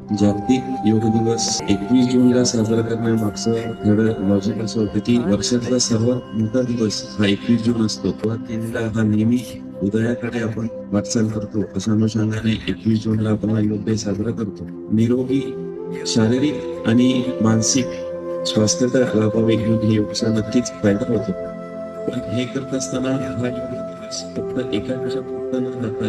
जागतिक योग दिवस एकवीस जूनला साजरा करण्यामागचं खरं लॉजिक असं होतं की वर्षातला सर्वात मोठा दिवस हा एकवीस जून असतो. तेव्हा तिला हा नेहमी उदयाकडे आपण वाटचाल करतो. अशा अनुषंगाने एकवीस जूनला आपण हा योग डे साजरा करतो. निरोगी शारीरिक आणि मानसिक स्वास्थ्यता लाभावे घेऊन हे योगचा नक्कीच फायदा होतो. पण हे करत असताना हा योग दिवस फक्त एका दिवसात न जाता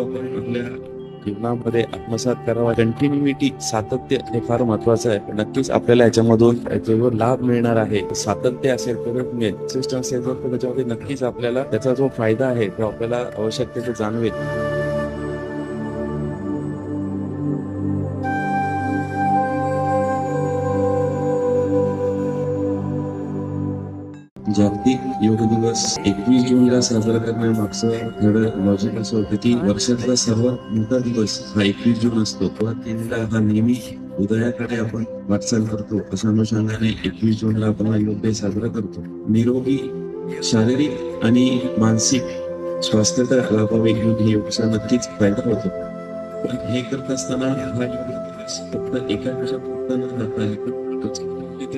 आपण आपल्या जीवनामध्ये आत्मसात करावा. कंटिन्युटी सातत्य हे फार महत्वाचं आहे. नक्कीच आपल्याला याच्यामधून जो लाभ मिळणार आहे सातत्य असेल तर मिळेल. सिस्टम असेल तर त्याच्यामध्ये नक्कीच आपल्याला त्याचा जो फायदा आहे तो आपल्याला आवश्यकतेचं जाणवेल. जागतिक योग दिवस एकवीस जूनला साजरा करण्यामागचं खरं लॉजिक असं होतं की वर्षातला सर्वात मोठा दिवस हा एकवीस जून असतो. तेव्हा तिला हा नेहमी उदयाकडे आपण वाटचाल करतो. अशा अनुषंगाने एकवीस जूनला आपण हा योग डे साजरा करतो. निरोगी शारीरिक आणि मानसिक स्वास्थ्यता लाभावे घेऊन हे योगचा नक्कीच फायदा होतो. पण हे करत असताना हा योग दिवस फक्त एका दिवसापुरता न जाता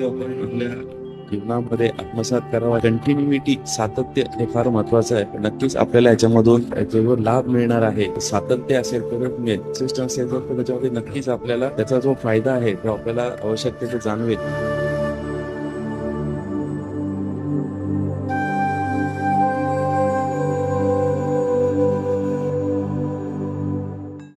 आपण आपल्या जीवनामध्ये आत्मसात करावा. कंटिन्युटी सातत्य हे फार महत्वाचं आहे. नक्कीच आपल्याला याच्यामधून जो लाभ मिळणार आहे सातत्य असेल तर सिस्टम असेल तर त्याच्यामध्ये नक्कीच आपल्याला त्याचा जो फायदा आहे तो आपल्याला आवश्यकतेचं जाणवेल.